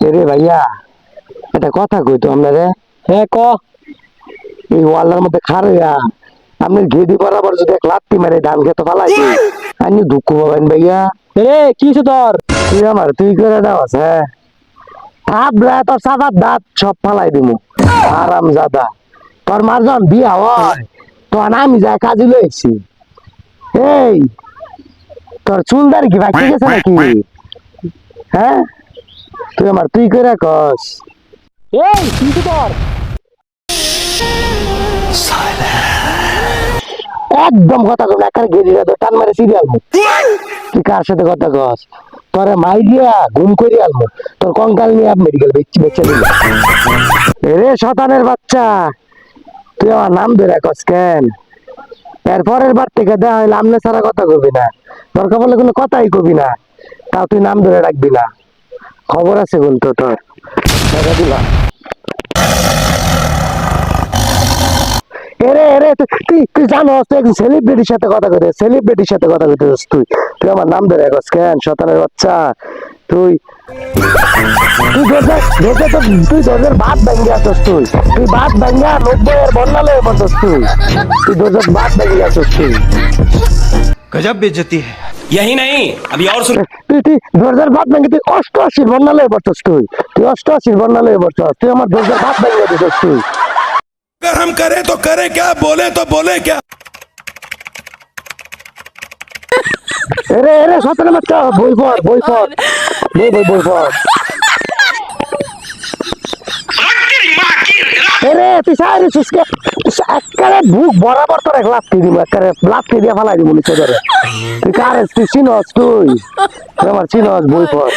এরে ভাইয়া একটা কথা কই তো আপনারে হ্যাঁ ক। এই ওয়ালের মধ্যে খারইয়া আপনি ঘেদি বরাবর যদি এক লাত্তি মারে ধান খেতে পালাই আপনি দুঃখ পাবেন ভাইয়া। রে কি তোর? তুই আমার তুই করে হ্যাঁ। তোর সাদার দাঁত সব ফালাই দিমু। আরাম জাদা তোর মার যখন বিয়া হয় তখন আমি যাই কাজে লইছি। এই তোর চুলদার কি ভাই ঠিক আছে নাকি? হ্যাঁ? তুই আমার তুই করে কস। এই কি হইছে তোর একদম কথা কম একার গেরিরা তো টান মারে সিরিয়াল তুই কার সাথে কথা কস? তোরে মাই দিয়া ঘুম করি আলমু তোর কঙ্কাল নিয়ে আপ মেডিকেল বেচছি বেচে দিল রে শতানের বাচ্চা তুই আমার নাম ধরে কস কেন? এরপরের বার থেকে দেওয়া হইলে আমনে ছাড়া কথা কবি না। দরকার বলে কোনো কথাই কবি না। তাও তুই নাম ধরে রাখবি না। খবর আছে বলতো তোর। টাকা দিলাম এরে এরে, তুই তুই জানো একজন সেলিব্রিটির সাথে কথা কইতে সেলিব্রিটির সাথে কথা কইতে তুই। তুই আমার নাম ধরে একস কেন? শতানের বাচ্চা। তুই তুই ধরতে তো তুই ধরতে বাদ ভেঙে আসছিস তুই। তুই বাদ ভেঙে নব্বই এর বন্যা লয়ে তুই। তুই ধরতে বাদ ভেঙে আসছিস তুই। গজব বেজতি হ্যাঁ यही नहीं अभी और सुन তুই তুই দরজার ভাত ভেঙে তুই অষ্টআশির বন্যা লয়ে পড়ছস তুই তুই অষ্টআশির বন্যা লয়ে পড়ছস তুই আমার দরজার ভাত ভেঙে দিছস তুই अगर हम करें तो करें क्या बोले तो बोले क्या এরে এরে শতানের বাচ্চা বই পড় বই পড় বই বই বই পড় এরে তুই সাইরে সুস্কে। একবারে বুক বরাবর তোর এক লাত্তি দিব একবারে লাত্তি দিয়ে ফালাই দিব নিচে ধরে। তুই কারে, তুই চিনস তুই? আমার চিনস বই পড়